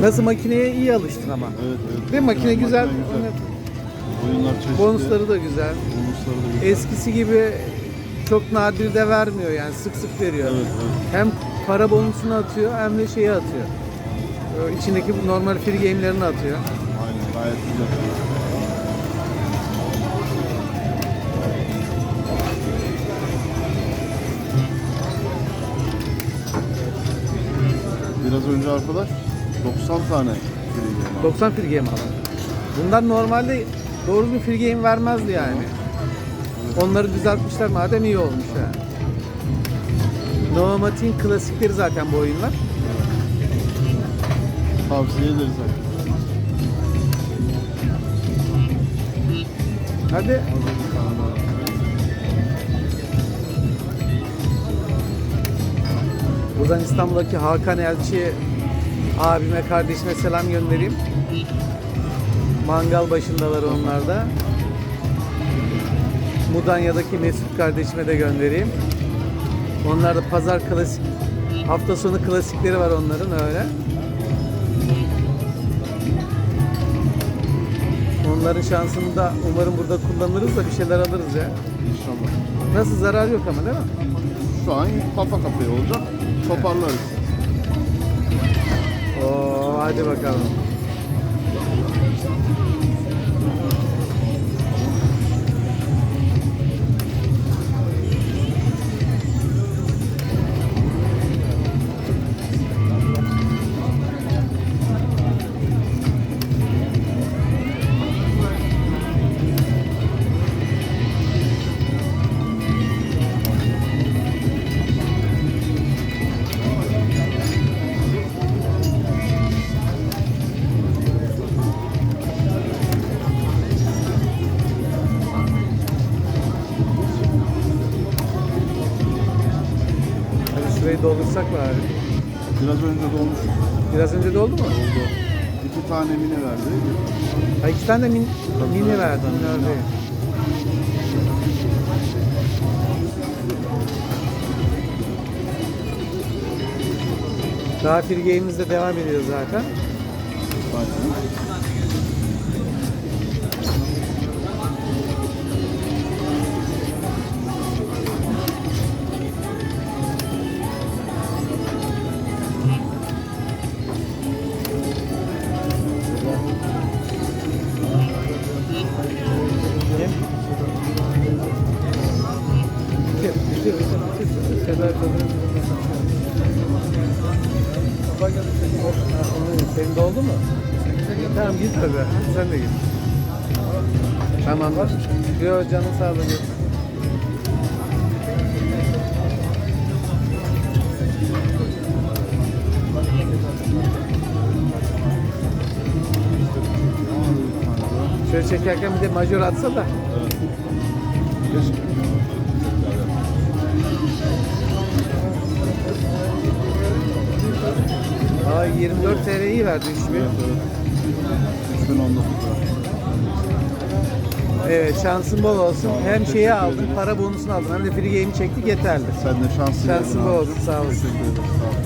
Nasıl makineye iyi alıştın ama. Evet evet. Ve makine güzel. Oyunlar çeşitli. Bonusları da güzel. Bonusları da güzel. Eskisi gibi çok nadir de vermiyor yani sık sık veriyor. Evet evet. Hem para bonusunu atıyor hem de şeyi atıyor. Ee, İçindeki bu normal free game'lerini atıyor. Aynen gayet güzel. Biraz önce arkadaş 90 tane free game aldı. 90 free game alan. Bundan normalde doğru bir free game vermezdi yani. Onları düzeltmişler madem iyi olmuş yani. Novomatic'in klasikleri zaten bu oyunlar. Tavsiye ederiz. Hadi buradan İstanbul'daki Hakan Elçi abime kardeşime selam göndereyim. Mangal başındalar onlar da. Mudanya'daki Mesut kardeşime de göndereyim. Onlar da pazar klasik hafta sonu klasikleri var onların öyle. Onların şansını da umarım burada kullanırız da bir şeyler alırız ya. İnşallah. Nasıl zarar yok ama değil mi? Şu an kafa kafaya olacak. Toparlarız. Hadi bakalım. Hadi şurayı doldursak bari. Biraz önce dolmuş. Biraz önce doldu mu? Oldu. İki tane mini verdi. Ha iki tane de min, mini verdim. Tabii. Minör değil. Daha free game'imiz de devam ediyor zaten. Senin de oldu mu? Tamam git hadi. Sen de git. Tamam bak. Yo canın sağlığı. Şöyle çekerken bir de majör atsa da. Keşke. 24 TL'yi verdi 3000. Evet, evet. 3019 lira. Evet şansın bol olsun. Hem şeyi aldın, para bonusunu aldın hem de free game'i çektik yeterli. Sen de Şansın geldin bol olsun, sağ olasın. Teşekkür ederim. Sağ ol.